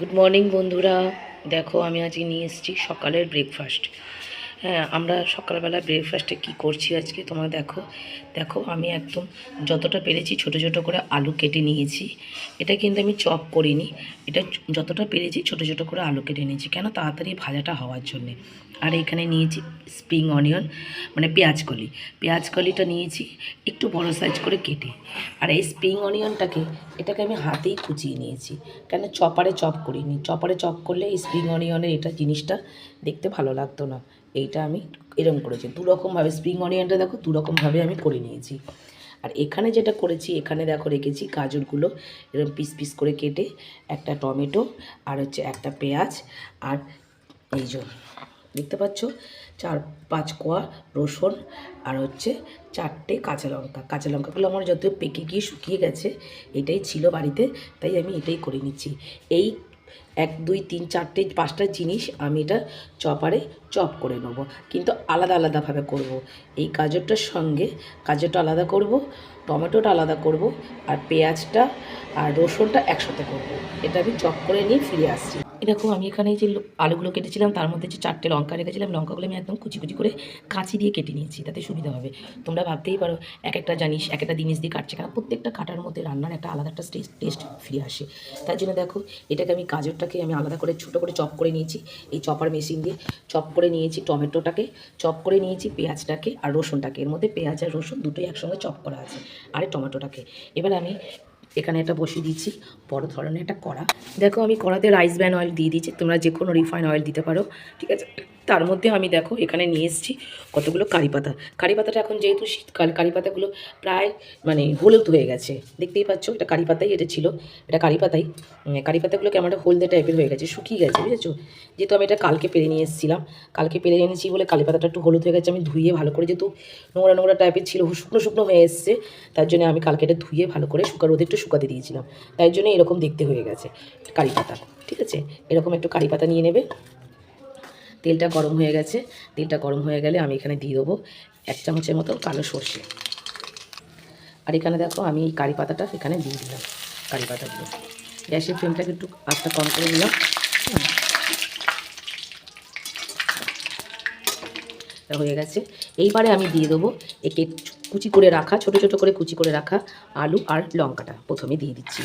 Good morning বন্ধুরা। দেখো, আমি আজকে নিয়ে এসেছি সকালের ব্রেকফাস্ট হ্যাঁ আমরা সকালবেলা ব্রেকফাস্টে কি করছি আজকে তোমরা দেখো? দেখো, আমি একদম যতটা পেরেছি ছোট ছোট করে আলু কেটে নিয়েছি। এটা কিন্তু আমি চপ করিনি। এটা যতটা পেরেছি ছোট ছোট করে আলু কেটে নিয়েছি। কেন? তাড়াতাড়ি ভাজাটা হওয়ার জন্যে। আর এখানে নিয়েছি স্প্রিং অনিয়ন মানে পেঁয়াজ কলি। পেঁয়াজ কলিটা নিয়েছি, একটু বড় সাইজ করে কেটে। আর এই স্প্রিং অনিয়নটাকে এটাকে আমি হাতেই কুচিয়ে নিয়েছি। কেন চপারে চপ করিনি। চপারে চপ করলে এই স্প্রিং অনিয়নের এটা জিনিসটা দেখতে ভালো লাগতো না। এইটা আমি এরকম করেছি। দুরকমভাবে স্প্রিং অনিয়নটা দেখো দুরকমভাবে আমি করে নিয়েছি। আর এখানে যেটা করেছি, এখানে দেখো রেখেছি গাজরগুলো এরকম পিস পিস করে কেটে একটা টমেটো আর হচ্ছে একটা পেঁয়াজ। আর এই যে দেখতে পাচ্ছ? চার পাঁচ কোয়া রসুন আর হচ্ছে চারটে কাঁচা লঙ্কা। কাঁচা লঙ্কাগুলো আমার যত পেকে গিয়ে শুকিয়ে গেছে, এটাই ছিল বাড়িতে, তাই আমি এটাই করে নিচ্ছি। এই এক, দুই, তিন, চারটে, পাঁচটা জিনিস আমি এটা চপারে চপ করে নেব। কিন্তু আলাদা আলাদাভাবে করব। এই গাজরটার সঙ্গে গাজরটা আলাদা করব, টমেটোটা আলাদা করব আর পেঁয়াজটা আর রসুনটা একসাথে করব। এটা আমি চপ করে নিয়ে ফিরে আসছি। এরকম আমি এখানে যে আলুগুলো কেটেছিলাম, তার মধ্যে যে চারটে লঙ্কা রেখেছিলাম, লঙ্কাগুলো আমি একদম কুচি কুচি করে কাঁচি দিয়ে কেটে নিয়েছি, তাতে সুবিধা হবে। তোমরা ভাবতেই পারো, এক একটা জানিস, এক একটা জিনিস দিয়ে কাটছে কারণ প্রত্যেকটা কাটার মধ্যে রান্নার একটা আলাদা একটা টেস্ট টেস্ট ফিরে আসে। তার জন্য দেখো, এটাকে আমি গাজরটাকে আমি আলাদা করে ছোটো করে চপ করে নিয়েছি, এই চপার মেশিন দিয়ে চপ করে নিয়েছি টমেটোটাকে, চপ করে নিয়েছি পেঁয়াজটাকে আর রসুনটাকে। এর মধ্যে পেঁয়াজ আর রসুন দুটোই একসঙ্গে চপ করা আছে, আর টমেটোটাকে। এবার আমি এখানে এটা বসিয়ে দিচ্ছি। বড় ধরনের একটা কড়া। দেখো আমি কড়াতে রাইস ব্যান অয়েল দিয়ে দিচ্ছি। তোমরা যে কোনো রিফাইন অয়েল দিতে পারো। ঠিক আছে? তার মধ্যে আমি দেখো এখানে নিয়ে এসেছি কতগুলো কারি পাতা। কারি পাতাটা এখন যেহেতু শীতকাল, কারি পাতাগুলো প্রায় মানে হলুদ হয়ে গেছে। দেখতেই পাচ্ছ এটা কারি পাতাই এটা ছিল। এটা কারি পাতাই। কারি পাতাগুলো কেমন একটা হলদে টাইপের হয়ে গেছে, শুকিয়ে গেছে, বুঝেছ? যেহেতু আমি এটা কালকে পেরে নিয়ে এসেছিলাম, কালকে পেরে এনেছি বলে কারি পাতাটা একটু হলুদ হয়ে গেছে, আমি ধুয়ে ভালো করে যেহেতু নোংরা নোংরা টাইপের ছিল শুকনো শুকনো হয়ে এসছে, তার জন্য আমি কালকে এটা ধুয়ে ভালো করে শুকা রোদে একটু শুকাতে দিয়েছিলাম। তাই জন্য এরকম দেখতে হয়ে গেছে কারি পাতা। ঠিক আছে? এরকম একটু কারি পাতা নিয়ে নেবে। তেলটা গরম হয়ে গেছে। তেলটা গরম হয়ে গেলে আমি এখানে দিয়ে দেবো এক চামচের মতো কালো সর্ষে। আর এখানে দেখো আমি এই কারি পাতাটা এখানে দিয়ে দিলাম, কারি পাতাগুলো। গ্যাসের ফ্লেমটাকে একটু আটটা কম করে দিলাম হয়ে গেছে। এইবারে আমি দিয়ে দেবো একে কুচি করে রাখা, ছোট ছোট করে কুচি করে রাখা আলু আর লঙ্কাটা। প্রথমে দিয়ে দিচ্ছি।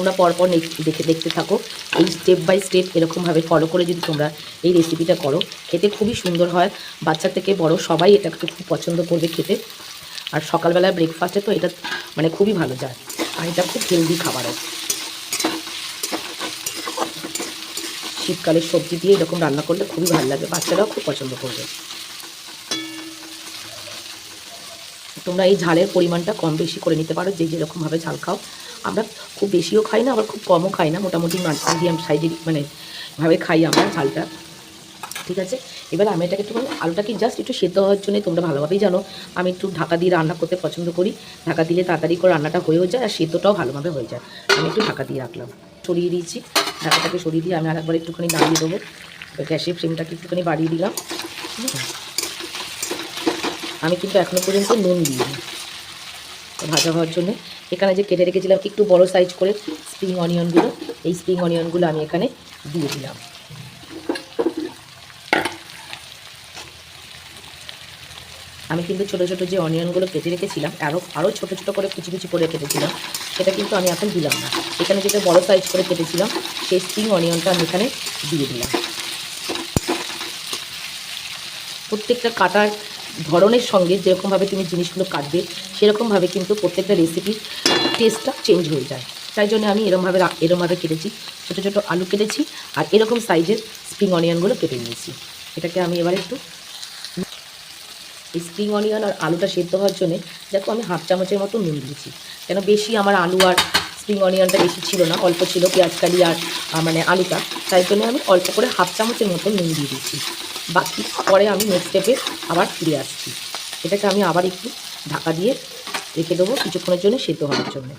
তোমরা পরপর দেখে, দেখতে থাকো। এই স্টেপ বাই স্টেপ এরকমভাবে ফলো করে যদি তোমরা এই রেসিপিটা করো, খেতে খুবই সুন্দর হয়। বাচ্চা থেকে বড় সবাই এটাকে খুব পছন্দ করবে খেতে। আর সকালবেলা ব্রেকফাস্টে তো এটা মানে খুবই ভালো যায়। আর এটা খুব হেলদি খাবারও শীতকালের সবজি দিয়ে এরকম রান্না করলে খুবই ভালো লাগে। বাচ্চারাও খুব পছন্দ করবে। তোমরা এই ঝালের পরিমাণটা কম বেশি করে নিতে পারো, যে যেরকমভাবে ঝাল খাও। আমরা খুব বেশিও খাই না, আবার খুব কমও খাই না, মোটামুটি মিডিয়াম সাইজের মানে ভাবে খাই আমরা ঝালটা। ঠিক আছে? এবার আমি এটাকে একটু আলুটাকে জাস্ট একটু সেদ্ধ হওয়ার জন্য তোমরা ভালোভাবেই জানো। আমি একটু ঢাকা দিয়ে রান্না করতে পছন্দ করি। ঢাকা দিলে তাড়াতাড়ি করে রান্নাটা হয়েও যায় আর সেদ্ধটাও ভালোভাবে হয়ে যায়। আমি একটু ঢাকা দিয়ে রাখলাম। সরিয়ে দিয়েছি। ঢাকাটাকে সরিয়ে দিয়ে আমি আরেকবার একটুখানি দাঁড়িয়ে দেবো। গ্যাসের ফ্লেমটাকে একটুখানি বাড়িয়ে দিলাম। হুম। আমি কিন্তু এখনও পর্যন্ত নুন দিইনি। ভাজা হওয়ার জন্য এখানে যে কেটে রেখেছিলাম একটু বড় সাইজ করে স্প্রিং অনিয়নগুলো এই স্প্রিং অনিয়নগুলো আমি এখানে দিয়ে দিলাম। আমি কিন্তু ছোটো ছোটো যে অনিয়নগুলো কেটে রেখেছিলাম আরও আরও ছোটো ছোটো করে কুচি কুচি করে কেটেছিলাম, সেটা কিন্তু আমি এখন দিলাম না। এখানে যেটা বড় সাইজ করে কেটেছিলাম, সেই স্প্রিং অনিয়নটা আমি এখানে দিয়ে দিলাম। প্রত্যেকটা কাটার ধরনের সঙ্গে যেরকমভাবে তুমি জিনিসগুলো কাটবে, সেরকমভাবে কিন্তু প্রত্যেকটা রেসিপির টেস্টটা চেঞ্জ হয়ে যায়। তাই জন্য আমি এরমভাবে এরমভাবে কেটেছি। ছোটো ছোটো আলু কেটেছি আর এরকম সাইজের স্প্রিং অনিয়নগুলো কেটে নিয়েছি। এটাকে আমি এবার একটু এই স্প্রিং অনিয়ন আর আলুটা সেদ্ধ হওয়ার জন্য দেখো আমি হাফ চামচের মতো নুন দিয়েছি। কেন বেশি আমার আলু আর স্প্রিং অনিয়নটা বেশি ছিল না, অল্প ছিল পেঁয়াজ কালি আর মানে আলুটা। তাই জন্য আমি অল্প করে হাফ চামচের মতো নুন দিয়ে দিচ্ছি বাকি পরে আমি নেক্সট স্টেপে আবার ফিরে আসছি। এটাকে আমি আবার একটু ঢাকা দিয়ে রেখে দেবো কিছুক্ষণের জন্য সেদ্ধ হওয়ার জন্য।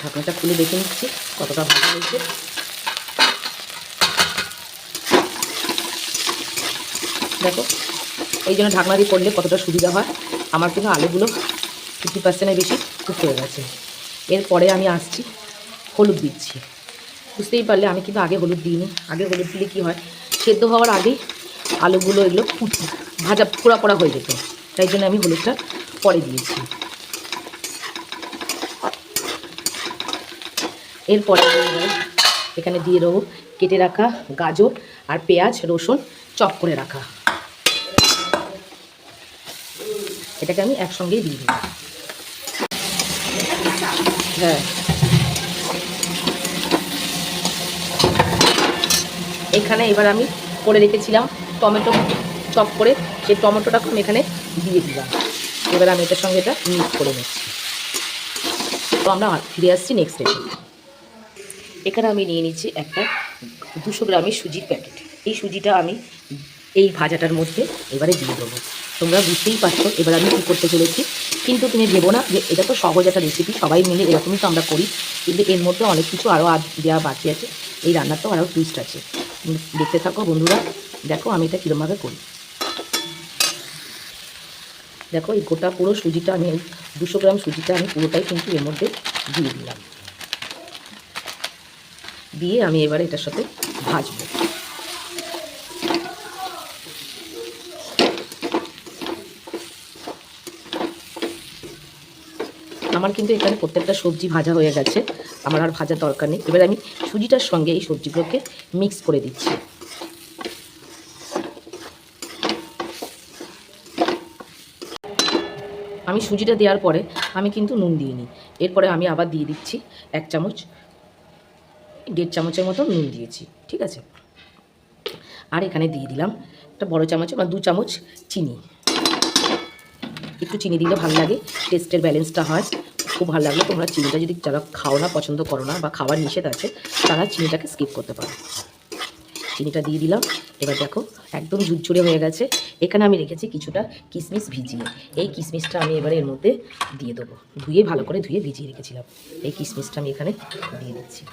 ঢাকনাটা খুলে দেখে নিচ্ছি কতটা ভালো হয়েছে। দেখো, এই জন্য ঢাকনা দিয়ে করলে কতটা সুবিধা হয়। আমার কিন্তু আলুগুলো ফিফটি পার্সেন্টের বেশি কুক হয়ে গেছে। এরপরে আমি আসছি হলুদ দিচ্ছি। বুঝতেই পারলে আমি কিন্তু আগে হলুদ দিইনি। আগে হলুদ দিলে কী হয়? সেদ্ধ হওয়ার আগেই আলুগুলো এগুলো ভাজা পোড়া পোড়া হয়ে যেত। তাই জন্য আমি হলুদটা পরে দিয়েছি। এরপরে এখানে দিয়ে দেবো কেটে রাখা গাজর আর পেঁয়াজ, রসুন চপ করে রাখা। এটাকে আমি একসঙ্গেই দিয়ে দিই হ্যাঁ। এখানে এবার আমি করে রেখেছিলাম টমেটো চপ করে সেই টমেটোটাকে আমি এখানে দিয়ে দিলাম। এবার আমি এটার সঙ্গে এটা মিক্স করে নিচ্ছি। তো আমরা ফিরে আসছি নেক্সট ডে এখানে আমি নিয়ে নিচ্ছি একটা দুশো গ্রামের সুজির প্যাকেট এই সুজিটা আমি এই ভাজাটার মধ্যে এবারে দিয়ে দেবো। তোমরা বুঝতেই পারছ এবার আমি কী করতে চলেছি। কিন্তু তুমি ভেবো না যে এটা তো সহজ একটা রেসিপি সবাই মিলে এরকমই তো আমরা করি। কিন্তু এর মধ্যে অনেক কিছু আরও দেওয়া বাকি আছে। এই রান্নার তো আরও টুইস্ট আছে। দেখতে থাকো বন্ধুরা। দেখো আমি এটা কীরমভাবে করি। দেখো এই গোটা পুরো সুজিটা আমি, দুশো গ্রাম সুজিটা আমি পুরোটাই কিন্তু এর মধ্যে দিয়ে দিলাম। দিয়ে আমি এবারে এটার সাথে ভাজবো। আমার কিন্তু এখানে প্রত্যেকটা সবজি ভাজা হয়ে গেছে। আমার আর ভাজার দরকার নেই। এবার আমি সুজিটার সঙ্গে এই সবজিগুলোকে মিক্স করে দিচ্ছি। আমি সুজিটা দেওয়ার পরে আমি কিন্তু নুন দিইনি এরপরে আমি আবার দিয়ে দিচ্ছি এক চামচ, দেড় চামচের মতো নুন দিয়েছি। ঠিক আছে? আর এখানে দিয়ে দিলাম একটা বড় চামচ বা দু চামচ চিনি। একটু চিনি দিলে ভালো লাগে টেস্টের ব্যালেন্সটা হয়। খুব ভালো লাগল। তোমরা চিনিটা যদি যারা খাও না, পছন্দ করো না বা খাওয়ার নিষেধ আছে, তারা চিনিটাকে স্কিপ করতে পারো। চিনিটা দিয়ে দিলাম। এবার দেখো, একদম ঝুরঝুরে হয়ে গেছে। এখানে আমি রেখেছি কিছুটা কিশমিশ ভিজিয়ে। এই কিশমিশটা আমি এবারে এর মধ্যে দিয়ে দেবো। ধুয়ে ভালো করে ধুয়ে ভিজিয়ে রেখেছিলাম। এই কিশমিশটা আমি এখানে দিয়ে দিচ্ছি।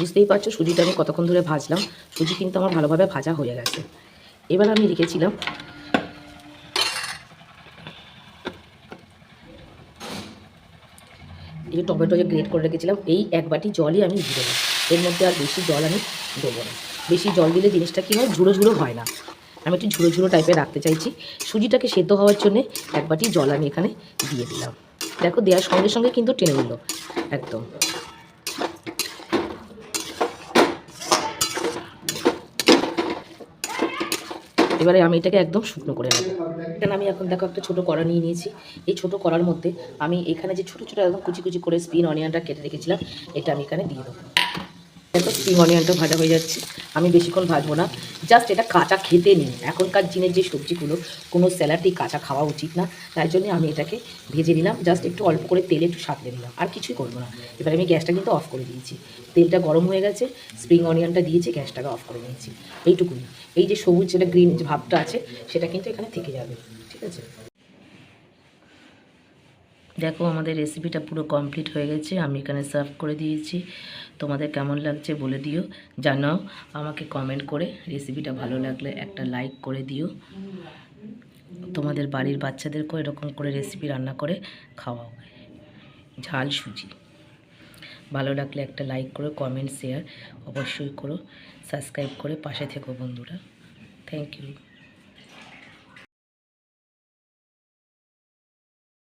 বুঝতেই পারছ, সুজিটা আমি কতক্ষণ ধরে ভাজলাম, সুজি কিন্তু আমার ভালোভাবে ভাজা হয়ে গেছে। এবার আমি রেখেছিলাম এই যে টমেটো যে গ্রেট করে রেখেছিলাম, এই এক বাটি জলই আমি দিয়ে দেবো। এর মধ্যে আর বেশি জল আমি দেবো না। বেশি জল দিলে জিনিসটা কী হয়? ঝুড়ো ঝুড়ো হয় না। আমি একটু ঝুড়ো ঝুড়ো টাইপের রাখতে চাইছি। সুজিটাকে সেদ্ধ হওয়ার জন্যে এক বাটি জল আমি এখানে দিয়ে দিলাম। দেখো দেওয়ার সঙ্গে সঙ্গে কিন্তু টেনে নিল, একদম। এবারে আমি এটাকে একদম শুকনো করে নেব। এখানে আমি এখন দেখো একটা ছোটো কড়া নিয়ে নিয়েছি। এই ছোটো কড়ার মধ্যে আমি এখানে যে ছোটো ছোটো একদম কুচি কুচি করে স্পিন অনিয়নটা কেটে রেখেছিলাম, এটা আমি এখানে দিয়ে দেবো। দেখো স্প্রিং অনিয়নটা ভাজা হয়ে যাচ্ছে। আমি বেশিক্ষণ ভাজবো না। জাস্ট এটা কাঁচা খেতে নেই। এখনকার দিনের যে সবজিগুলো, কোনো স্যালাডই কাঁচা খাওয়া উচিত না। তাই জন্য আমি এটাকে ভেজে নিলাম। জাস্ট একটু অল্প করে তেলে একটু সাঁতলে নিলাম। আর কিছুই করব না। এবার আমি গ্যাসটা কিন্তু অফ করে দিয়েছি। তেলটা গরম হয়ে গেছে। স্প্রিং অনিয়নটা দিয়েছি গ্যাসটাকে অফ করে নিয়েছি এইটুকুনি এই যে সবুজ যেটা গ্রিন যে ভাবটা আছে, সেটা কিন্তু এখানে থেকে যাবে, ঠিক আছে? দেখো, আমাদের রেসিপিটা পুরো কমপ্লিট হয়ে গেছে, আমি এখানে সার্ভ করে দিয়েছি। তোমাদের কেমন লাগছে বলে দিও, জানাও, আমাকে কমেন্ট করে রেসিপিটা ভালো লাগলে একটা লাইক করে দিও। তোমাদের বাড়ির বাচ্চাদেরকেও এরকম করে রেসিপি রান্না করে খাওয়াও। ঝাল সুজি। ভালো লাগলে একটা লাইক করো কমেন্ট শেয়ার অবশ্যই করো সাবস্ক্রাইব করে পাশে থেকো বন্ধুরা। Thank you